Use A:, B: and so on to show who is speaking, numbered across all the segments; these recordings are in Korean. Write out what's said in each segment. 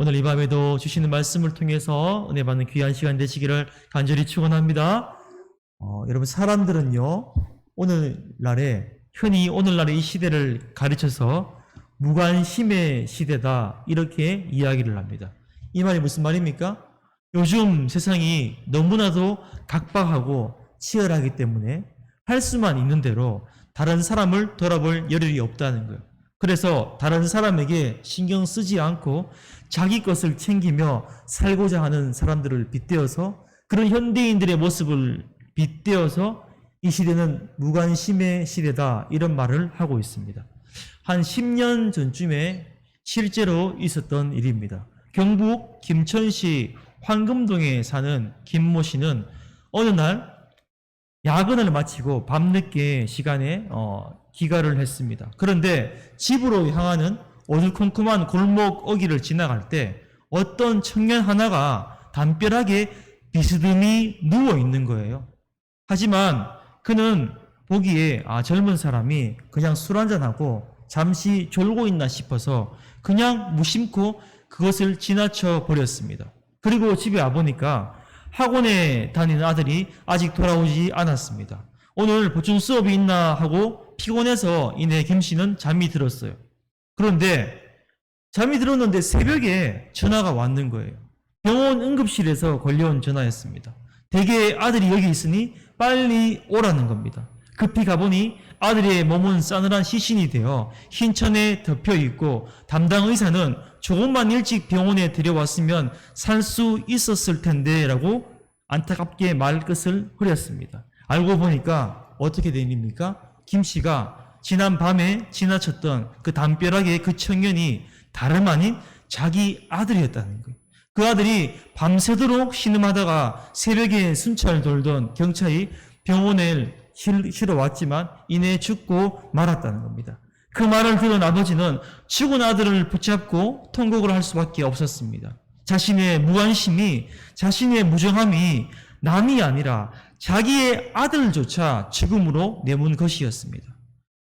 A: 오늘 이 밤에도 주시는 말씀을 통해서 은혜 받는 귀한 시간 되시기를 간절히 축원합니다. 어, 여러분 사람들은요 오늘날에 흔히 오늘날의 이 시대를 가르쳐서 무관심의 시대다 이렇게 이야기를 합니다. 이 말이 무슨 말입니까? 요즘 세상이 너무나도 각박하고 치열하기 때문에 할 수만 있는 대로 다른 사람을 돌아볼 여력이 없다는 거예요. 그래서 다른 사람에게 신경 쓰지 않고 자기 것을 챙기며 살고자 하는 사람들을 빗대어서 그런 현대인들의 모습을 빗대어서 이 시대는 무관심의 시대다 이런 말을 하고 있습니다. 한 10년 전쯤에 실제로 있었던 일입니다. 경북 김천시 황금동에 사는 김모 씨는 어느 날 야근을 마치고 밤늦게 시간에 어, 귀가를 했습니다. 그런데 집으로 향하는 어두컴컴한 골목 어기를 지나갈 때 어떤 청년 하나가 담벼락에 비스듬히 누워 있는 거예요. 하지만 그는 보기에 아 젊은 사람이 그냥 술 한잔하고 잠시 졸고 있나 싶어서 그냥 무심코 그것을 지나쳐 버렸습니다. 그리고 집에 와보니까 학원에 다니는 아들이 아직 돌아오지 않았습니다. 오늘 보충 수업이 있나 하고 피곤해서 이내 김 씨는 잠이 들었어요. 그런데 잠이 들었는데 새벽에 전화가 왔는 거예요. 병원 응급실에서 걸려온 전화였습니다. 대개 아들이 여기 있으니 빨리 오라는 겁니다. 급히 가보니 아들의 몸은 싸늘한 시신이 되어 흰 천에 덮여 있고 담당 의사는 조금만 일찍 병원에 데려왔으면 살 수 있었을 텐데 라고 안타깝게 말 끝을 흐렸습니다. 알고 보니까 어떻게 된 일입니까? 김 씨가 지난 밤에 지나쳤던 그 담벼락의 그 청년이 다름 아닌 자기 아들이었다는 거예요. 그 아들이 밤새도록 신음하다가 새벽에 순찰 돌던 경찰이 병원에 실- 실어 왔지만 이내 죽고 말았다는 겁니다. 그 말을 들은 아버지는 죽은 아들을 붙잡고 통곡을 할 수밖에 없었습니다. 자신의 무관심이, 자신의 무정함이 남이 아니라 자기의 아들조차 죽음으로 내몬 것이었습니다.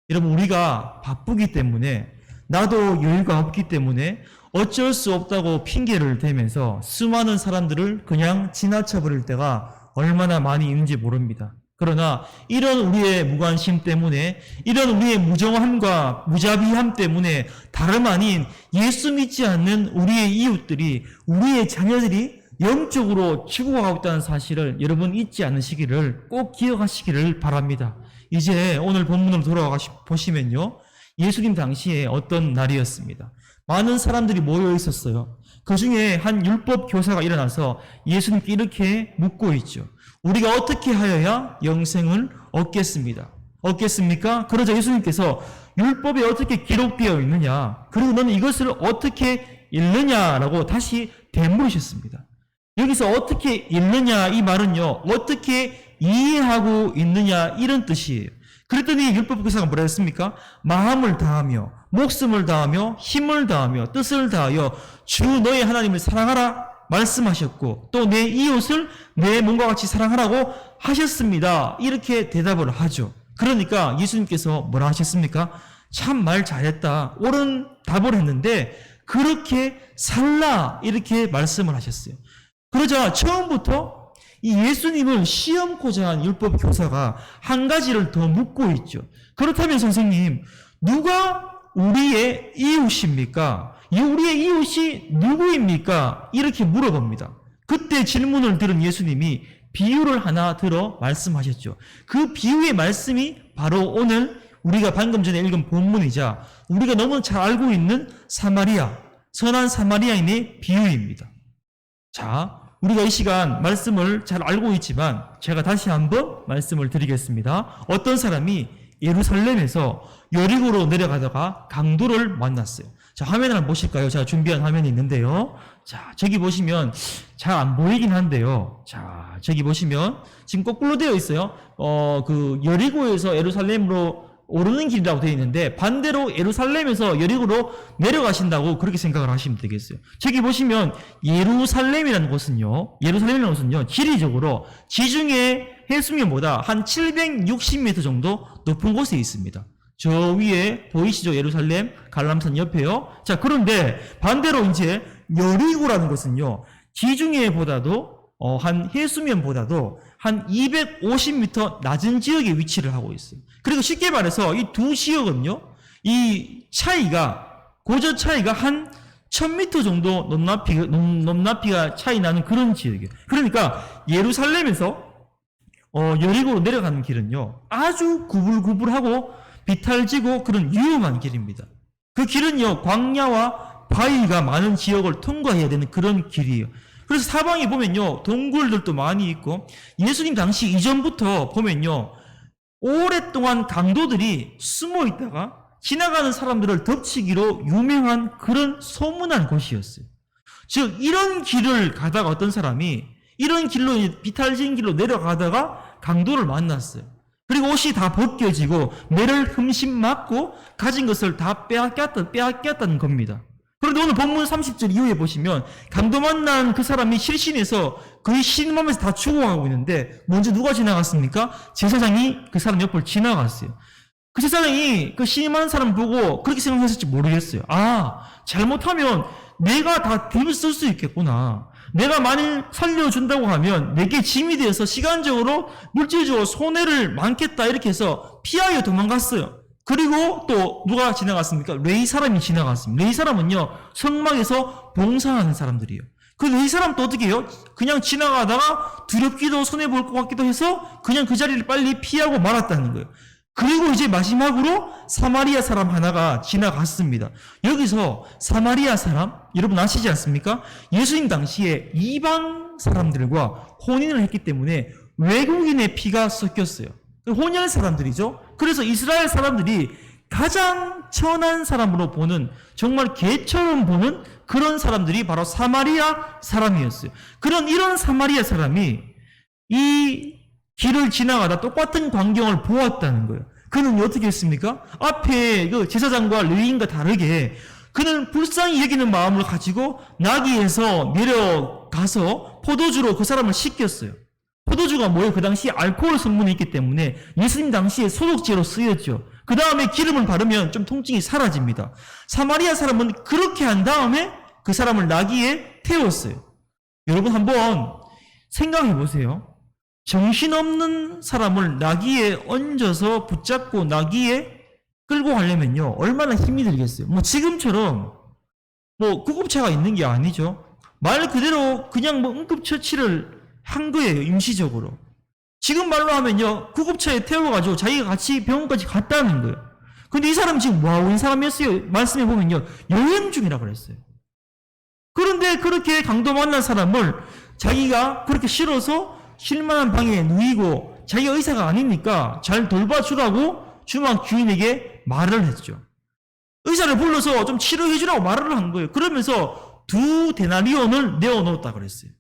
A: 여러분, 우리가 바쁘기 때문에 나도 여유가 없기 때문에 어쩔 수 없다고 핑계를 대면서 수많은 사람들을 그냥 지나쳐 버릴 때가 얼마나 많이 있는지 모릅니다. 그러나 이런 우리의 무관심 때문에 이런 우리의 무정함과 무자비함 때문에 다름 아닌 예수 믿지 않는 우리의 이웃들이 우리의 자녀들이 영적으로 죽어가고 있다는 사실을 여러분 잊지 않으시기를 꼭 기억하시기를 바랍니다. 이제 오늘 본문으로 돌아가 보시면요. 예수님 당시에 어떤 날이었습니다. 많은 사람들이 모여 있었어요. 그 중에 한 율법 교사가 일어나서 예수님께 이렇게 묻고 있죠. 우리가 어떻게 하여야 영생을 얻겠습니다. 얻겠습니까? 그러자 예수님께서 율법에 어떻게 기록되어 있느냐? 그리고 너는 이것을 어떻게 읽느냐라고 다시 되물으셨습니다. 여기서 어떻게 읽느냐 이 말은요. 어떻게 이해하고 있느냐 이런 뜻이에요. 그랬더니 율법 교사가 뭐라 했습니까? 마음을 다하며 목숨을 다하며 힘을 다하며 뜻을 다하여 주 너의 하나님을 사랑하라 말씀하셨고 또 내 이웃을 내 몸과 같이 사랑하라고 하셨습니다. 이렇게 대답을 하죠. 그러니까 예수님께서 뭐라 하셨습니까? 참 말 잘했다. 옳은 답을 했는데 그렇게 살라 이렇게 말씀을 하셨어요. 그러자 처음부터 이 예수님을 시험코자 한 율법 교사가 한 가지를 더 묻고 있죠. 그렇다면 선생님, 누가 우리의 이웃입니까? 이 우리의 이웃이 누구입니까? 이렇게 물어봅니다. 그때 질문을 들은 예수님이 비유를 하나 들어 말씀하셨죠. 그 비유의 말씀이 바로 오늘 우리가 방금 전에 읽은 본문이자 우리가 너무 잘 알고 있는 사마리아, 선한 사마리아인의 비유입니다. 자, 우리가 이 시간 말씀을 잘 알고 있지만 제가 다시 한번 말씀을 드리겠습니다. 어떤 사람이 예루살렘에서 여리고로 내려가다가 강도를 만났어요. 자, 화면을 한번 보실까요? 제가 준비한 화면이 있는데요. 자, 저기 보시면 잘 안 보이긴 한데요. 자, 저기 보시면 지금 거꾸로 되어 있어요. 어, 그 여리고에서 예루살렘으로 오르는 길이라고 되어 있는데 반대로 예루살렘에서 여리고로 내려가신다고 그렇게 생각을 하시면 되겠어요. 저기 보시면 예루살렘이라는 곳은요. 예루살렘이라는 곳은요. 지리적으로 지중해 해수면보다 한 760m 정도 높은 곳에 있습니다. 저 위에 보이시죠? 예루살렘 갈람산 옆에요. 자, 그런데 반대로 이제 여리고라는 것은요. 지중해보다도 어, 한 해수면보다도 한 250m 낮은 지역에 위치를 하고 있어요. 그리고 쉽게 말해서 이 두 지역은요. 이 차이가 고저 차이가 한 1000m 정도 높낮이, 높낮이가 차이 나는 그런 지역이에요. 그러니까 예루살렘에서 어, 여리고로 내려가는 길은요, 아주 구불구불하고 비탈지고 그런 위험한 길입니다. 그 길은요, 광야와 바위가 많은 지역을 통과해야 되는 그런 길이에요. 그래서 사방에 보면요, 동굴들도 많이 있고, 예수님 당시 이전부터 보면요, 오랫동안 강도들이 숨어 있다가 지나가는 사람들을 덮치기로 유명한 그런 소문난 곳이었어요. 즉, 이런 길을 가다가 어떤 사람이 이런 길로 비탈진 길로 내려가다가 강도를 만났어요. 그리고 옷이 다 벗겨지고 매를 흠심 맞고 가진 것을 다 빼앗겼다, 빼앗겼다는 겁니다. 그런데 오늘 본문 30절 이후에 보시면 강도 만난 그 사람이 실신해서 거의 신음하면서 다 죽어가고 있는데 먼저 누가 지나갔습니까? 제사장이 그 사람 옆을 지나갔어요. 그 제사장이 그 신임한 사람 보고 그렇게 생각했을지 모르겠어요. 아, 잘못하면 내가 다 딜을 쓸 수 있겠구나. 내가 만일 살려준다고 하면 내게 짐이 돼서 시간적으로 물질적으로 손해를 많겠다 이렇게 해서 피하여 도망갔어요. 그리고 또 누가 지나갔습니까? 레이 사람이 지나갔습니다. 레이 사람은요 성막에서 봉사하는 사람들이에요. 그 레이 사람도 어떻게 해요? 그냥 지나가다가 두렵기도 손해 볼 것 같기도 해서 그냥 그 자리를 빨리 피하고 말았다는 거예요. 그리고 이제 마지막으로 사마리아 사람 하나가 지나갔습니다. 여기서 사마리아 사람, 여러분 아시지 않습니까? 예수님 당시에 이방 사람들과 혼인을 했기 때문에 외국인의 피가 섞였어요. 혼혈 사람들이죠. 그래서 이스라엘 사람들이 가장 천한 사람으로 보는 정말 개처럼 보는 그런 사람들이 바로 사마리아 사람이었어요. 그런 이런 사마리아 사람이 이 길을 지나가다 똑같은 광경을 보았다는 거예요. 그는 어떻게 했습니까? 앞에 그 제사장과 레위인과 다르게 그는 불쌍히 여기는 마음을 가지고 나귀에서 내려가서 포도주로 그 사람을 씻겼어요. 포도주가 뭐예요? 그 당시 알코올 성분이 있기 때문에 예수님 당시에 소독제로 쓰였죠. 그 다음에 기름을 바르면 좀 통증이 사라집니다. 사마리아 사람은 그렇게 한 다음에 그 사람을 나귀에 태웠어요. 여러분 한번 생각해 보세요. 정신없는 사람을 나귀에 얹어서 붙잡고 나귀에 끌고 가려면요. 얼마나 힘이 들겠어요. 뭐 지금처럼 뭐 구급차가 있는 게 아니죠. 말 그대로 그냥 뭐 응급처치를 한 거예요. 임시적으로. 지금 말로 하면요. 구급차에 태워가지고 자기가 같이 병원까지 갔다는 거예요. 근데 이 사람 지금 뭐 하고 있는 사람이었어요? 말씀해 보면요. 여행 중이라 그랬어요. 그런데 그렇게 강도 만난 사람을 자기가 그렇게 실어서 실만한 방에 누이고 자기가 의사가 아니니까 잘 돌봐주라고 주막 주인에게 말을 했죠. 의사를 불러서 좀 치료해주라고 말을 한 거예요. 그러면서 두 데나리온을 내어놓았다 그랬어요.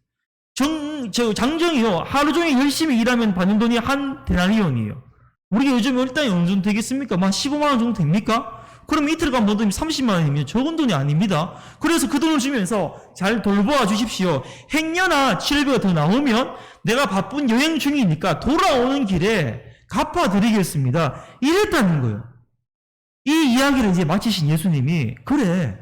A: 정, 저 장정이요. 하루 종일 열심히 일하면 받는 돈이 한 데나리온이에요. 우리가 요즘 일당이 어느 정도 되겠습니까? 뭐한 15만 원 정도 됩니까? 그럼 이틀 가면 돈이 30만 원이면 적은 돈이 아닙니다. 그래서 그 돈을 주면서 잘 돌보아 주십시오. 행여나 치료비가 더 나오면 내가 바쁜 여행 중이니까 돌아오는 길에 갚아드리겠습니다. 이랬다는 거예요. 이 이야기를 이제 마치신 예수님이 그래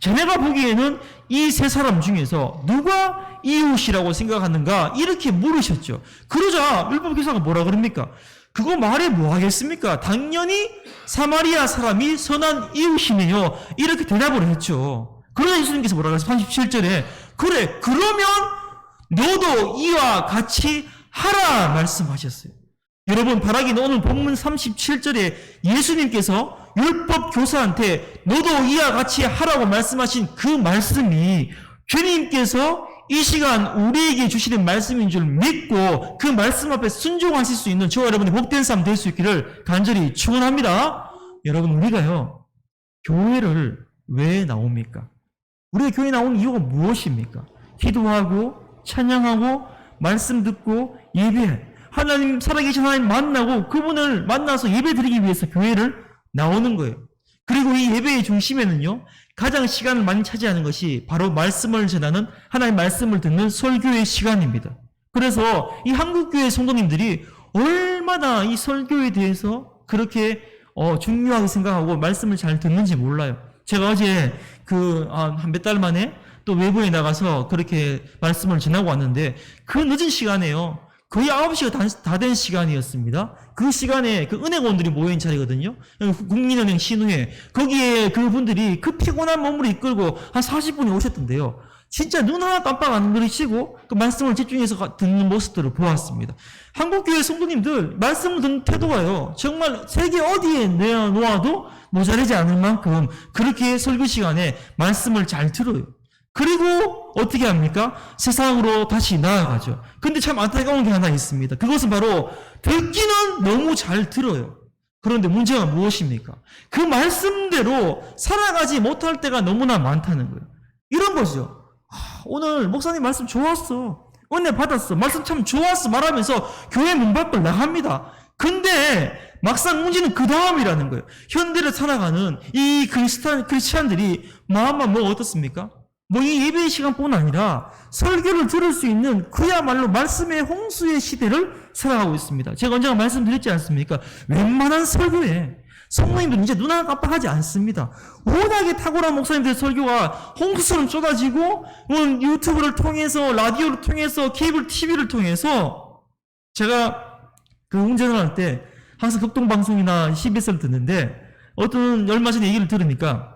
A: 자네가 보기에는 이 세 사람 중에서 누가 이웃이라고 생각하는가 이렇게 물으셨죠. 그러자 율법 교사가 뭐라 그럽니까? 그거 말해 뭐 하겠습니까? 당연히 사마리아 사람이 선한 이웃이네요. 이렇게 대답을 했죠. 그러자 예수님께서 뭐라 그랬어요? 37절에 그래 그러면 너도 이와 같이 하라 말씀하셨어요. 여러분 바라기는 오늘 본문 37절에 예수님께서 율법 교사한테 너도 이와 같이 하라고 말씀하신 그 말씀이 주님께서 이 시간 우리에게 주시는 말씀인 줄 믿고 그 말씀 앞에 순종하실 수 있는 저와 여러분이 복된 삶 될 수 있기를 간절히 축원합니다. 여러분 우리가요 교회를 왜 나옵니까? 우리가 교회 나오는 이유가 무엇입니까? 기도하고 찬양하고 말씀 듣고 예배 하나님 살아계신 하나님 만나고 그분을 만나서 예배 드리기 위해서 교회를 나오는 거예요. 그리고 이 예배의 중심에는요, 가장 시간을 많이 차지하는 것이 바로 말씀을 전하는 하나님 말씀을 듣는 설교의 시간입니다. 그래서 이 한국교회 성도님들이 얼마나 이 설교에 대해서 그렇게 어, 중요하게 생각하고 말씀을 잘 듣는지 몰라요. 제가 어제 그, 한 몇 달 만에 또 외부에 나가서 그렇게 말씀을 전하고 왔는데 그 늦은 시간에요. 거의 9시가 다 된 시간이었습니다. 그 시간에 그 은행원들이 모여있는 자리거든요. 국민은행 신우회. 거기에 그분들이 그 피곤한 몸을 이끌고 한 40분이 오셨던데요. 진짜 눈 하나 깜빡 안 그리시고 그 말씀을 집중해서 가- 듣는 모습들을 보았습니다. 한국교회 성도님들 말씀을 듣는 태도가요. 정말 세계 어디에 내어놓아도 모자라지 않을 만큼 그렇게 설교 시간에 말씀을 잘 들어요. 그리고 어떻게 합니까? 세상으로 다시 나아가죠. 근데 참 안타까운 게 하나 있습니다. 그것은 바로 듣기는 너무 잘 들어요. 그런데 문제가 무엇입니까? 그 말씀대로 살아가지 못할 때가 너무나 많다는 거예요. 이런 거죠. 아, 오늘 목사님 말씀 좋았어. 은혜 받았어. 말씀 참 좋았어. 말하면서 교회 문 밖을 나갑니다. 근데 막상 문제는 그 다음이라는 거예요. 현대를 살아가는 이 크리스탄, 크리스찬들이 마음만 뭐 어떻습니까? 뭐 이 예배의 시간뿐 아니라 설교를 들을 수 있는 그야말로 말씀의 홍수의 시대를 살아가고 있습니다. 제가 언젠가 말씀드렸지 않습니까? 웬만한 설교에 성모님들은 이제 눈 하나 깜빡하지 않습니다. 워낙에 탁월한 목사님들 설교가 홍수처럼 쏟아지고 뭐 유튜브를 통해서 라디오를 통해서 케이블 TV를 통해서 제가 그 운전을 할 때 항상 극동방송이나 CBS를 듣는데 어떤 얼마 전에 얘기를 들으니까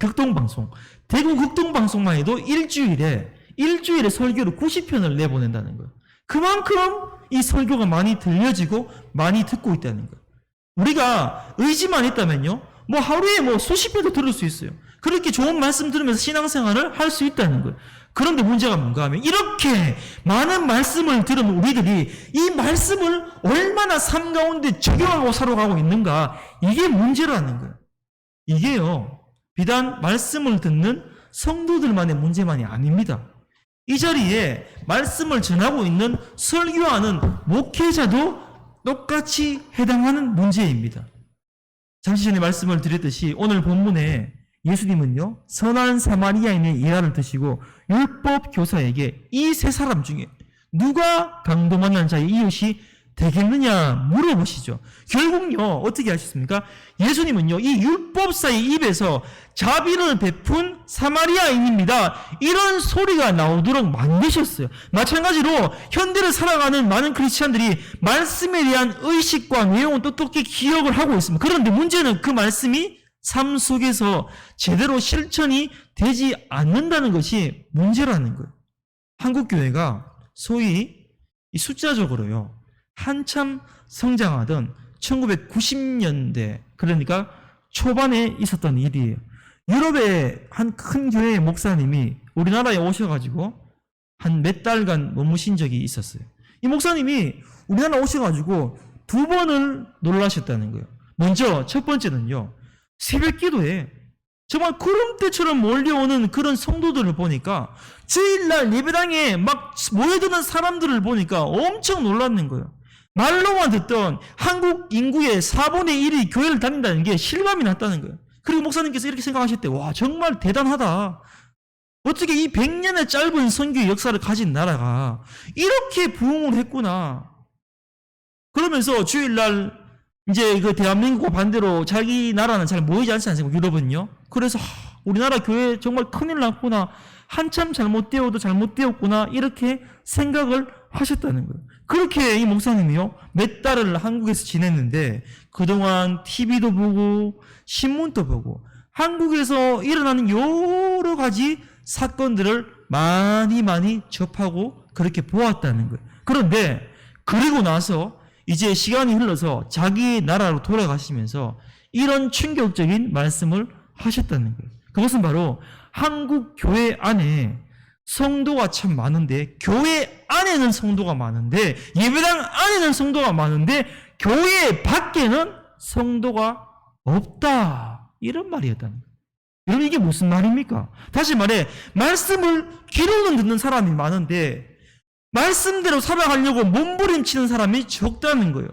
A: 극동방송 대구 극동방송만 해도 일주일에 일주일에 설교를 90편을 내보낸다는 거예요. 그만큼 이 설교가 많이 들려지고 많이 듣고 있다는 거예요. 우리가 의지만 있다면요, 뭐 하루에 뭐 수십 회도 들을 수 있어요. 그렇게 좋은 말씀 들으면서 신앙생활을 할 수 있다는 거예요. 그런데 문제가 뭔가 하면 이렇게 많은 말씀을 들으면 우리들이 이 말씀을 얼마나 삶 가운데 적용하고 살아가고 있는가 이게 문제라는 거예요. 이게요 비단 말씀을 듣는 성도들만의 문제만이 아닙니다. 이 자리에 말씀을 전하고 있는 설교하는 목회자도 똑같이 해당하는 문제입니다. 잠시 전에 말씀을 드렸듯이 오늘 본문에 예수님은요 선한 사마리아인의 예화를 드시고 율법 교사에게 이 세 사람 중에 누가 강도 만난 자의 이웃이 되겠느냐 물어보시죠. 결국요 어떻게 하셨습니까? 예수님은요 이 율법사의 입에서 자비를 베푼 사마리아인입니다. 이런 소리가 나오도록 만드셨어요. 마찬가지로 현대를 살아가는 많은 크리스찬들이 말씀에 대한 의식과 내용은 똑똑히 기억을 하고 있습니다. 그런데 문제는 그 말씀이 삶 속에서 제대로 실천이 되지 않는다는 것이 문제라는 거예요. 한국 교회가 소위 이 숫자적으로요. 한참 성장하던 1990년대 그러니까 초반에 있었던 일이에요. 유럽의 한 큰 교회의 목사님이 우리나라에 오셔가지고 한 몇 달간 머무신 적이 있었어요. 이 목사님이 우리나라 오셔가지고 두 번을 놀라셨다는 거예요. 먼저 첫 번째는요. 새벽 기도에 정말 구름대처럼 몰려오는 그런 성도들을 보니까 주일날 예배당에 막 모여드는 사람들을 보니까 엄청 놀랐는 거예요. 말로만 듣던 한국 인구의 4분의 1이 교회를 다닌다는 게 실감이 났다는 거예요. 그리고 목사님께서 이렇게 생각하실 때, 와, 정말 대단하다. 어떻게 이 100년의 짧은 선교의 역사를 가진 나라가 이렇게 부흥을 했구나. 그러면서 주일날 이제 그 대한민국 반대로 자기 나라는 잘 모이지 않지 않습니까? 유럽은요. 그래서 하, 우리나라 교회 정말 큰일 났구나. 한참 잘못되어도 잘못되었구나. 이렇게 생각을 하셨다는 거예요. 그렇게 이 목사님이요. 몇 달을 한국에서 지냈는데 그동안 TV도 보고 신문도 보고 한국에서 일어나는 여러 가지 사건들을 많이 많이 접하고 그렇게 보았다는 거예요. 그런데 그리고 나서 이제 시간이 흘러서 자기 나라로 돌아가시면서 이런 충격적인 말씀을 하셨다는 거예요. 그것은 바로 한국 교회 안에 성도가 참 많은데 교회 안에는 성도가 많은데 예배당 안에는 성도가 많은데 교회 밖에는 성도가 없다 이런 말이었다는 거예요. 여러분 이게 무슨 말입니까? 다시 말해 말씀을 귀로는 듣는 사람이 많은데 말씀대로 살아가려고 몸부림치는 사람이 적다는 거예요.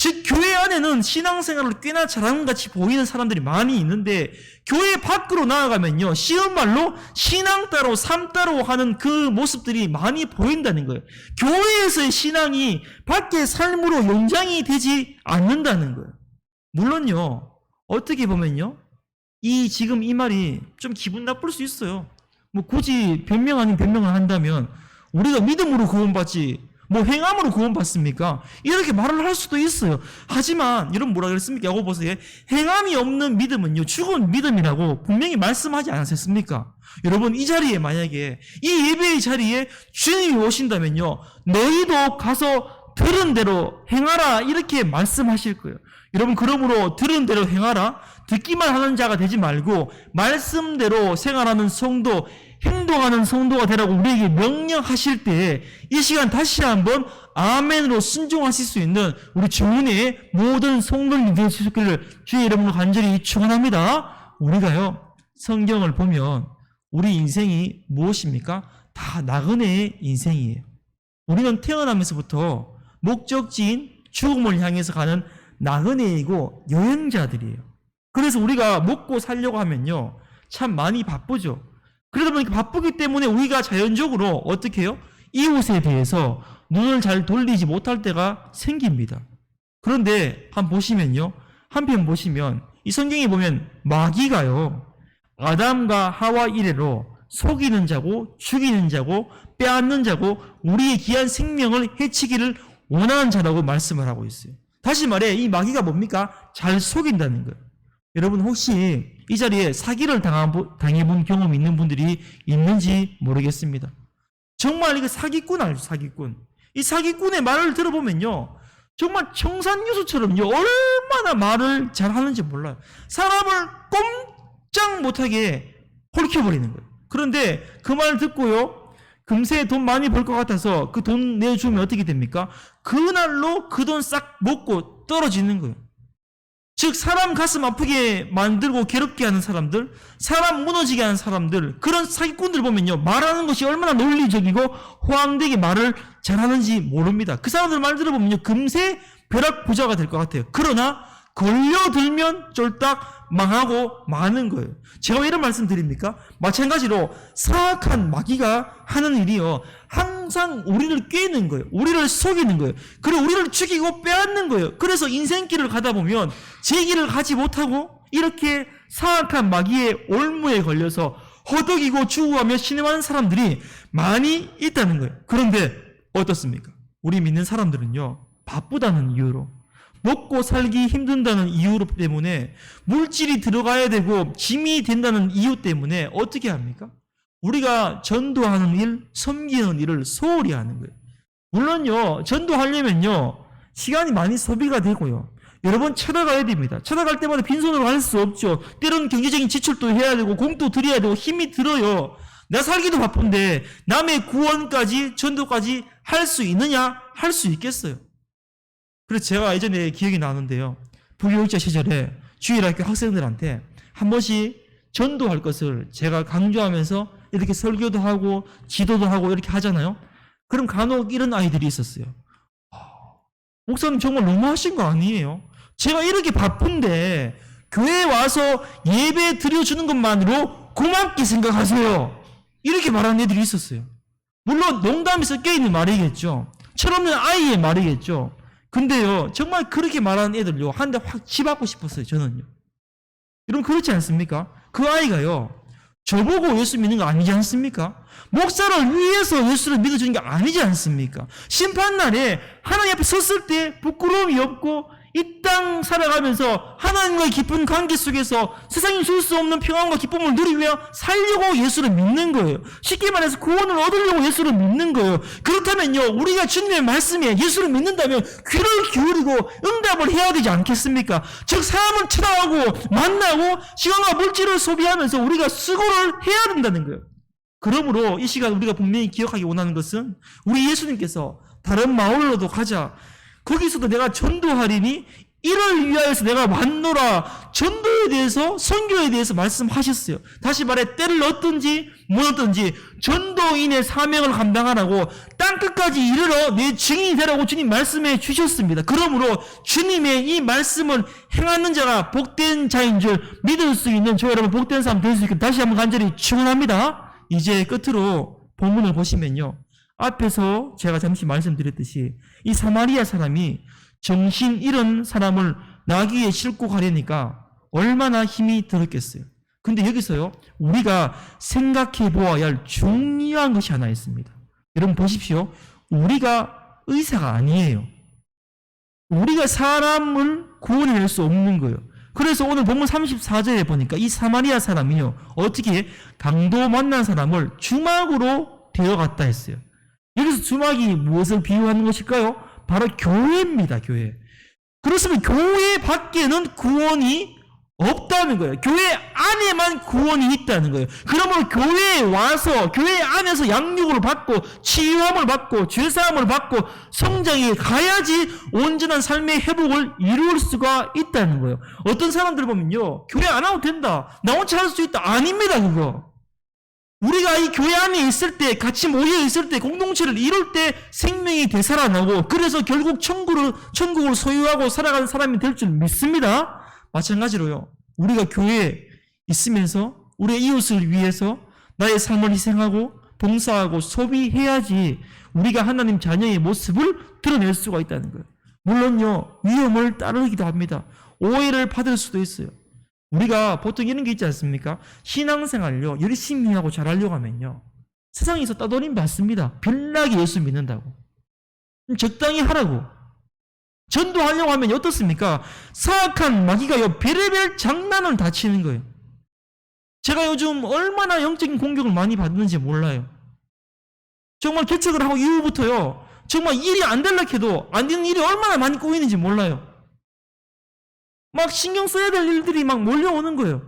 A: 즉 교회 안에는 신앙생활을 꽤나 잘하는 같이 보이는 사람들이 많이 있는데 교회 밖으로 나아가면요 쉬운 말로 신앙 따로 삶 따로 하는 그 모습들이 많이 보인다는 거예요. 교회에서의 신앙이 밖의 삶으로 연장이 되지 않는다는 거예요. 물론요, 어떻게 보면요, 이 지금 이 말이 좀 기분 나쁠 수 있어요. 뭐 굳이 변명 아닌 변명을 한다면 우리가 믿음으로 구원받지 뭐 행함으로 구원받습니까? 이렇게 말을 할 수도 있어요. 하지만 여러분 뭐라 그랬습니까? 야고보서에 행함이 없는 믿음은요 죽은 믿음이라고 분명히 말씀하지 않았습니까? 여러분 이 자리에 만약에 이 예배의 자리에 주님이 오신다면요 너희도 가서 들은 대로 행하라 이렇게 말씀하실 거예요. 여러분 그러므로 들은 대로 행하라 듣기만 하는 자가 되지 말고 말씀대로 생활하는 성도 행동하는 성도가 되라고 우리에게 명령하실 때이 시간 다시 한번 아멘으로 순종하실 수 있는 우리 주문의 모든 성도님 되시기를 주의 이름으로 간절히 축원합니다. 우리가요 성경을 보면 우리 인생이 무엇입니까? 다 나그네의 인생이에요. 우리는 태어나면서부터 목적지인 죽음을 향해서 가는 나그네이고 여행자들이에요. 그래서 우리가 먹고 살려고 하면요. 참 많이 바쁘죠. 그러다 보니까 바쁘기 때문에 우리가 자연적으로 어떻게 해요? 이웃에 대해서 눈을 잘 돌리지 못할 때가 생깁니다. 그런데 한 보시면요. 한편 보시면 이 성경에 보면 마귀가요. 아담과 하와 이래로 속이는 자고 죽이는 자고 빼앗는 자고 우리의 귀한 생명을 해치기를 원하는 자라고 말씀을 하고 있어요. 다시 말해 이 마귀가 뭡니까? 잘 속인다는 거예요. 여러분 혹시 이 자리에 사기를 당한, 당해본 경험 있는 분들이 있는지 모르겠습니다. 정말 이게 사기꾼 알죠? 사기꾼. 이 사기꾼의 말을 들어보면요. 정말 청산유수처럼요. 얼마나 말을 잘 하는지 몰라요. 사람을 꼼짝 못하게 홀켜버리는 거예요. 그런데 그말 듣고요. 금세 돈 많이 벌 것 같아서 그 돈 내주면 어떻게 됩니까? 그날로 그 돈 싹 먹고 떨어지는 거예요. 즉 사람 가슴 아프게 만들고 괴롭게 하는 사람들, 사람 무너지게 하는 사람들, 그런 사기꾼들 보면요 말하는 것이 얼마나 논리적이고 호황되게 말을 잘하는지 모릅니다. 그 사람들 말 들어보면요 금세 벼락 부자가 될 것 같아요. 그러나 걸려들면 쫄딱 망하고 마는 거예요. 제가 왜 이런 말씀 드립니까? 마찬가지로 사악한 마귀가 하는 일이요. 항상 우리를 꿰는 거예요. 우리를 속이는 거예요. 그리고 우리를 죽이고 빼앗는 거예요. 그래서 인생길을 가다 보면 제 길을 가지 못하고 이렇게 사악한 마귀의 올무에 걸려서 허덕이고 죽어가며 신음하는 사람들이 많이 있다는 거예요. 그런데 어떻습니까? 우리 믿는 사람들은요. 바쁘다는 이유로 먹고 살기 힘든다는 이유 때문에 물질이 들어가야 되고 짐이 된다는 이유 때문에 어떻게 합니까? 우리가 전도하는 일, 섬기는 일을 소홀히 하는 거예요. 물론요, 전도하려면요, 시간이 많이 소비가 되고요. 여러 번 찾아가야 됩니다. 찾아갈 때마다 빈손으로 갈수 없죠. 때로는 경제적인 지출도 해야 되고, 공도 드려야 되고, 힘이 들어요. 나 살기도 바쁜데, 남의 구원까지, 전도까지 할 수 있느냐? 할 수 있겠어요. 그래서 제가 예전에 기억이 나는데요. 부교육자 시절에 주일학교 학생들한테 한 번씩 전도할 것을 제가 강조하면서 이렇게 설교도 하고 지도도 하고 이렇게 하잖아요. 그럼 간혹 이런 아이들이 있었어요. 아, 목사님 정말 너무하신 거 아니에요? 제가 이렇게 바쁜데 교회에 와서 예배 드려주는 것만으로 고맙게 생각하세요. 이렇게 말하는 애들이 있었어요. 물론 농담이 섞여 있는 말이겠죠. 철없는 아이의 말이겠죠. 근데요, 정말 그렇게 말하는 애들요, 한 대 확 치받고 싶었어요, 저는요. 여러분, 그렇지 않습니까? 그 아이가요, 저보고 예수 믿는 거 아니지 않습니까? 목사를 위해서 예수를 믿어주는 게 아니지 않습니까? 심판날에 하나님 앞에 섰을 때 부끄러움이 없고 이 땅 살아가면서 하나님과의 깊은 관계 속에서 세상이 줄 수 없는 평안과 기쁨을 누리며 살려고 예수를 믿는 거예요. 쉽게 말해서 구원을 얻으려고 예수를 믿는 거예요. 그렇다면요, 우리가 주님의 말씀에 예수를 믿는다면 귀를 기울이고 응답을 해야 되지 않겠습니까? 즉, 사람을 찾아가고 만나고 시간과 물질을 소비하면서 우리가 수고를 해야 된다는 거예요. 그러므로 이 시간 우리가 분명히 기억하기 원하는 것은 우리 예수님께서 다른 마을로도 가자. 거기서도 내가 전도하리니 이를 위하여서 내가 왔노라. 전도에 대해서 선교에 대해서 말씀하셨어요. 다시 말해 때를 얻든지 못 얻든지 전도인의 사명을 감당하라고 땅 끝까지 이르러 내 증인이 되라고 주님 말씀해 주셨습니다. 그러므로 주님의 이 말씀을 행하는 자가 복된 자인 줄 믿을 수 있는 저 여러분 복된 사람 될 수 있게 다시 한번 간절히 축원합니다. 이제 끝으로 본문을 보시면요. 앞에서 제가 잠시 말씀드렸듯이 이 사마리아 사람이 정신 잃은 사람을 나귀에 싣고 가려니까 얼마나 힘이 들었겠어요. 근데 여기서요, 우리가 생각해 보아야 할 중요한 것이 하나 있습니다. 여러분 보십시오. 우리가 의사가 아니에요. 우리가 사람을 구원해낼 수 없는 거예요. 그래서 오늘 본문 34절에 보니까 이 사마리아 사람이요. 어떻게 강도 만난 사람을 주막으로 데려갔다 했어요. 여기서 주막이 무엇을 비유하는 것일까요? 바로 교회입니다, 교회. 그렇으면 교회 밖에는 구원이 없다는 거예요. 교회 안에만 구원이 있다는 거예요. 그러면 교회에 와서 교회 안에서 양육을 받고 치유함을 받고 죄사함을 받고 성장에 가야지 온전한 삶의 회복을 이룰 수가 있다는 거예요. 어떤 사람들 보면요. 교회 안 와도 된다. 나 혼자 할 수 있다. 아닙니다, 그거. 우리가 이 교회 안에 있을 때, 같이 모여 있을 때, 공동체를 이룰 때 생명이 되살아나고, 그래서 결국 천국을, 천국을 소유하고 살아가는 사람이 될 줄 믿습니다. 마찬가지로요. 우리가 교회에 있으면서, 우리의 이웃을 위해서 나의 삶을 희생하고, 봉사하고, 소비해야지 우리가 하나님 자녀의 모습을 드러낼 수가 있다는 거예요. 물론요, 위험을 따르기도 합니다. 오해를 받을 수도 있어요. 우리가 보통 이런 게 있지 않습니까? 신앙생활요, 열심히 하고 잘하려고 하면요. 세상에서 따돌림 받습니다. 별나게 예수 믿는다고. 적당히 하라고. 전도하려고 하면 어떻습니까? 사악한 마귀가요, 별의별 장난을 다 치는 거예요. 제가 요즘 얼마나 영적인 공격을 많이 받는지 몰라요. 정말 개척을 하고 이후부터요, 정말 일이 안 될라 해도 안 되는 일이 얼마나 많이 꼬이는지 몰라요. 막 신경 써야 될 일들이 막 몰려오는 거예요.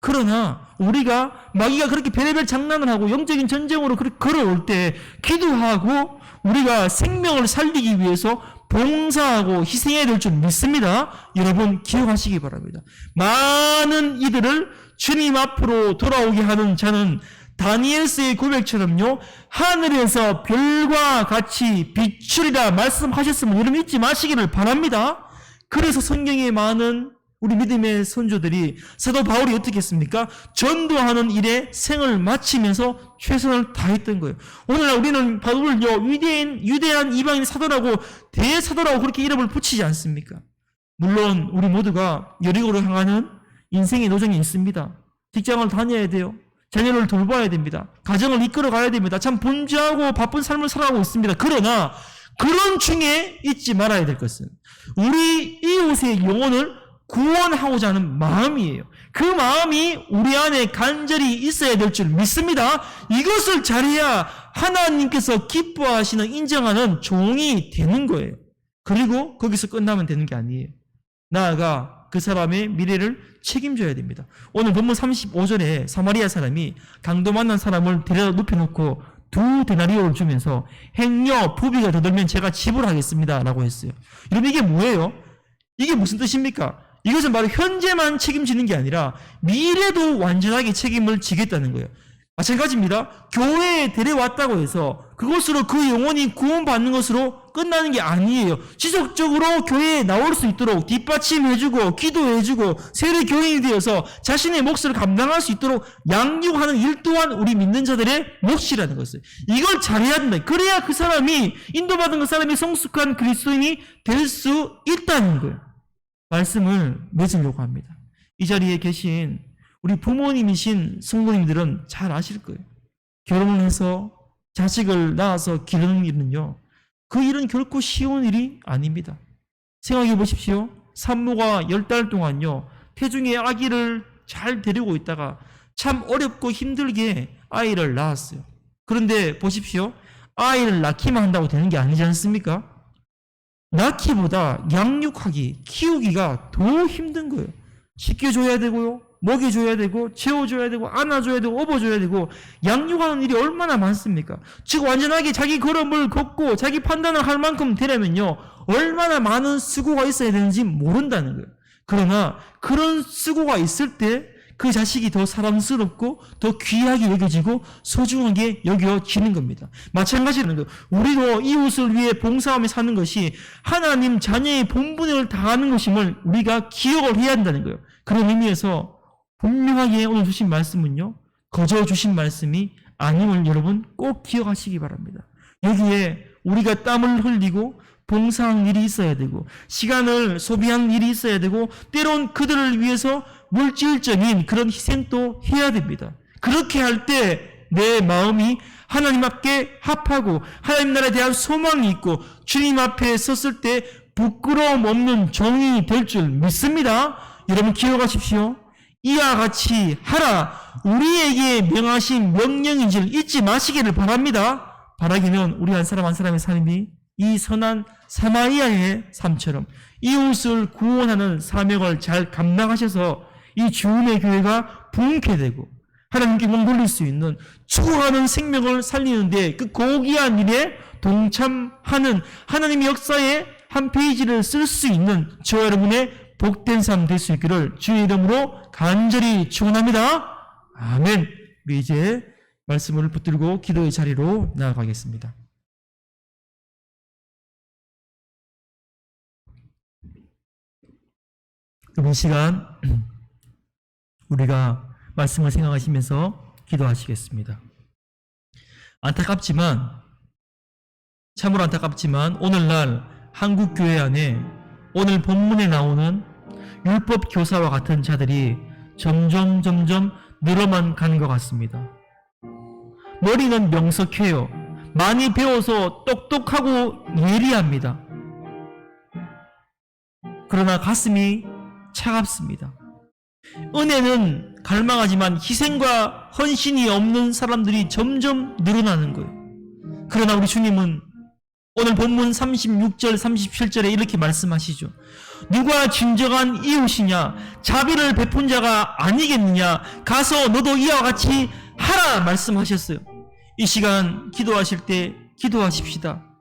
A: 그러나 우리가 마귀가 그렇게 별의별 장난을 하고 영적인 전쟁으로 그렇게 걸어올 때 기도하고 우리가 생명을 살리기 위해서 봉사하고 희생해야 될 줄 믿습니다. 여러분 기억하시기 바랍니다. 많은 이들을 주님 앞으로 돌아오게 하는 자는 다니엘스의 고백처럼요 하늘에서 별과 같이 비추리라 말씀하셨으면 여러분 잊지 마시기를 바랍니다. 그래서 성경에 많은 우리 믿음의 선조들이 사도 바울이 어떻게 했습니까? 전도하는 일에 생을 마치면서 최선을 다했던 거예요. 오늘날 우리는 바울을요 유대인 유대한 이방인 사도라고 대사도라고 그렇게 이름을 붙이지 않습니까? 물론 우리 모두가 여리고로 향하는 인생의 노정이 있습니다. 직장을 다녀야 돼요. 자녀를 돌봐야 됩니다. 가정을 이끌어 가야 됩니다. 참 분주하고 바쁜 삶을 살아가고 있습니다. 그러나 그런 중에 잊지 말아야 될 것은 우리 이웃의 영혼을 구원하고자 하는 마음이에요. 그 마음이 우리 안에 간절히 있어야 될 줄 믿습니다. 이것을 잘해야 하나님께서 기뻐하시는 인정하는 종이 되는 거예요. 그리고 거기서 끝나면 되는 게 아니에요. 나아가 그 사람의 미래를 책임져야 됩니다. 오늘 본문 35절에 사마리아 사람이 강도 만난 사람을 데려다 눕혀놓고 두 데나리오를 주면서 행여 부비가 더 들면 제가 지불하겠습니다. 라고 했어요. 여러분 이게 뭐예요? 이게 무슨 뜻입니까? 이것은 바로 현재만 책임지는 게 아니라 미래도 완전하게 책임을 지겠다는 거예요. 마찬가지입니다. 교회에 데려왔다고 해서 그것으로 그 영혼이 구원받는 것으로 끝나는 게 아니에요. 지속적으로 교회에 나올 수 있도록 뒷받침해주고 기도해주고 세례 교인이 되어서 자신의 몫을 감당할 수 있도록 양육하는 일 또한 우리 믿는 자들의 몫이라는 것을 이걸 잘해야 된다. 그래야 그 사람이 인도받은 그 사람이 성숙한 그리스도인이 될 수 있다는 거예요. 말씀을 맺으려고 합니다. 이 자리에 계신 우리 부모님이신 성도님들은 잘 아실 거예요. 결혼을 해서 자식을 낳아서 기르는 일은요. 그 일은 결코 쉬운 일이 아닙니다. 생각해 보십시오. 산모가 열 달 동안요. 태중의 아기를 잘 데리고 있다가 참 어렵고 힘들게 아이를 낳았어요. 그런데 보십시오. 아이를 낳기만 한다고 되는 게 아니지 않습니까? 낳기보다 양육하기, 키우기가 더 힘든 거예요. 씻겨줘야 되고요. 먹여줘야 되고, 재워줘야 되고, 안아줘야 되고, 업어줘야 되고, 양육하는 일이 얼마나 많습니까? 즉, 완전하게 자기 걸음을 걷고, 자기 판단을 할 만큼 되려면요, 얼마나 많은 수고가 있어야 되는지 모른다는 거예요. 그러나, 그런 수고가 있을 때, 그 자식이 더 사랑스럽고, 더 귀하게 여겨지고, 소중하게 여겨지는 겁니다. 마찬가지로, 그 우리도 이웃을 위해 봉사하며 사는 것이 하나님 자녀의 본분을 다하는 것임을 우리가 기억을 해야 한다는 거예요. 그런 의미에서, 분명하게 오늘 주신 말씀은요, 거저 주신 말씀이 아님을 여러분 꼭 기억하시기 바랍니다. 여기에 우리가 땀을 흘리고 봉사한 일이 있어야 되고 시간을 소비한 일이 있어야 되고 때론 그들을 위해서 물질적인 그런 희생도 해야 됩니다. 그렇게 할 때 내 마음이 하나님 앞에 합하고 하나님 나라에 대한 소망이 있고 주님 앞에 섰을 때 부끄러움 없는 종이 될 줄 믿습니다. 여러분 기억하십시오. 이와 같이 하라 우리에게 명하신 명령인 줄 잊지 마시기를 바랍니다. 바라기는 우리 한 사람 한 사람의 삶이 이 선한 사마리아의 삶처럼 이웃을 구원하는 사명을 잘 감당하셔서 이 주은의 교회가 부흥케 되고 하나님께 목 돌릴 수 있는 죽어가는 생명을 살리는데 그 고귀한 일에 동참하는 하나님의 역사의 한 페이지를 쓸 수 있는 저 여러분의 복된 삶 될 수 있기를 주의 이름으로 간절히 축원합니다. 아멘. 우리 이제 말씀을 붙들고 기도의 자리로 나아가겠습니다. 이번 시간 우리가 말씀을 생각하시면서 기도하시겠습니다. 안타깝지만 참으로 안타깝지만 오늘날 한국 교회 안에 오늘 본문에 나오는 율법 교사와 같은 자들이 점점 점점 늘어만 가는 것 같습니다. 머리는 명석해요. 많이 배워서 똑똑하고 예리합니다. 그러나 가슴이 차갑습니다. 은혜는 갈망하지만 희생과 헌신이 없는 사람들이 점점 늘어나는 거예요. 그러나 우리 주님은 오늘 본문 36절, 37절에 이렇게 말씀하시죠. 누가 진정한 이웃이냐? 자비를 베푼 자가 아니겠느냐? 가서 너도 이와 같이 하라 말씀하셨어요. 이 시간 기도하실 때 기도하십시다.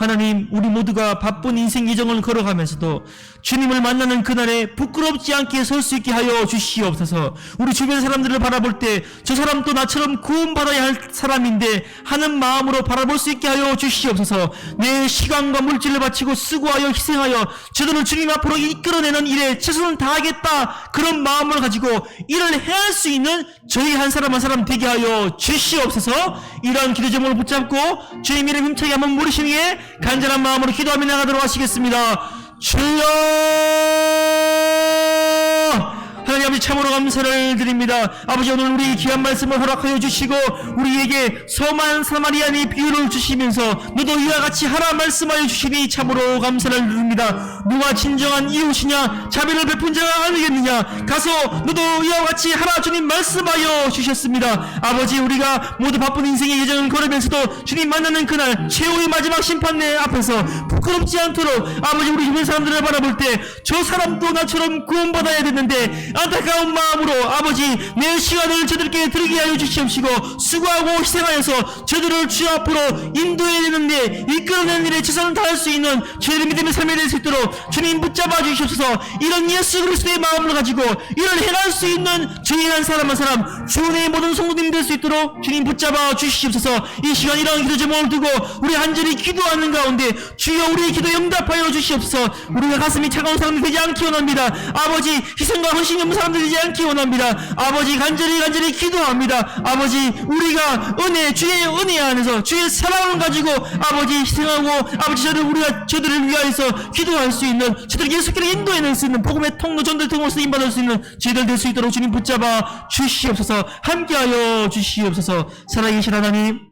A: 하나님, 우리 모두가 바쁜 인생 예정을 걸어가면서도 주님을 만나는 그날에 부끄럽지 않게 설 수 있게 하여 주시옵소서. 우리 주변 사람들을 바라볼 때 저 사람도 나처럼 구원받아야 할 사람인데 하는 마음으로 바라볼 수 있게 하여 주시옵소서. 내 시간과 물질을 바치고 수고하여 희생하여 저들을 주님 앞으로 이끌어내는 일에 최선을 다하겠다. 그런 마음을 가지고 일을 해야 할 수 있는 저희 한 사람 한 사람 되게 하여 주시옵소서. 이러한 제목을 붙잡고 주님 이름 힘차게 한번 물으시기에 간절한 마음으로 기도하며 나가도록 하시겠습니다. 주여! 하나님 아버지 참으로 감사를 드립니다. 아버지 오늘 우리 귀한 말씀을 허락하여 주시고 우리에게 서만 사마리아니 비유를 주시면서 너도 이와 같이 하라 말씀하여 주시니 참으로 감사를 드립니다. 누가 진정한 이웃이냐 자비를 베푼 자가 아니겠느냐 가서 너도 이와 같이 하라 주님 말씀하여 주셨습니다. 아버지 우리가 모두 바쁜 인생의 예정을 걸으면서도 주님 만나는 그날 최후의 마지막 심판대 앞에서 부끄럽지 않도록 아버지 우리 주변 사람들을 바라볼 때 저 사람도 나처럼 구원받아야 되는데 안타까운 마음으로 아버지 내 시간을 저들께 드리게 하여 주시옵시고 수고하고 희생하여서 저들을 주 앞으로 인도해야 되는데 이끌어내는 일에 최선을 다할 수 있는 저희의 믿음의 삶이 될 수 있도록 주님 붙잡아 주시옵소서. 이런 예수 그리스도의 마음을 가지고 이를 행할 수 있는 저희 한 사람 한 사람 주의 모든 성도님 될 수 있도록 주님 붙잡아 주시옵소서. 이 시간 이런 기도 제목을 두고 우리 한절히 기도하는 가운데 주여 우리의 기도 응답하여 주시옵소서. 우리가 가슴이 차가운 사람이 되지 않기 원합니다. 아버지 희생과 헌신이 없는 사람들이 되지 않기 원합니다 아버지 간절히 간절히 기도합니다 아버지 우리가 은혜 주의 은혜 안에서 주의 사랑을 가지고 아버지 희생하고 아버지 저를 우리가 저들을 위하여서 기도할 수 있는 저들 예수께로 인도해낼 수 있는 복음의 통로 전도의 통로로 쓰임 받을 수 있는 저희들 될 수 있도록 주님 붙잡아 주시옵소서 함께하여 주시옵소서 살아계신 하나님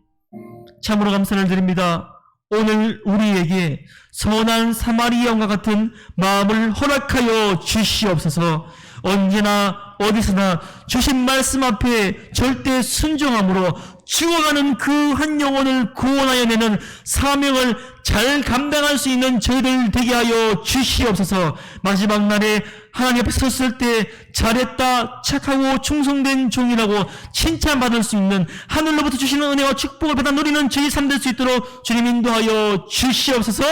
A: 참으로 감사를 드립니다. 오늘 우리에게 선한 사마리아와 같은 마음을 허락하여 주시옵소서. 언제나 어디서나 주신 말씀 앞에 절대 순종함으로 죽어가는 그 한 영혼을 구원하여 내는 사명을 잘 감당할 수 있는 저희들 되게 하여 주시옵소서. 마지막 날에 하나님 앞에 섰을 때 잘했다, 착하고 충성된 종이라고 칭찬받을 수 있는 하늘로부터 주시는 은혜와 축복을 받아 누리는 저희 삶 될 수 있도록 주님 인도하여 주시옵소서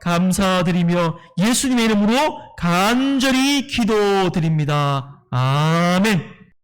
A: 감사드리며 예수님의 이름으로 간절히 기도드립니다. 아멘.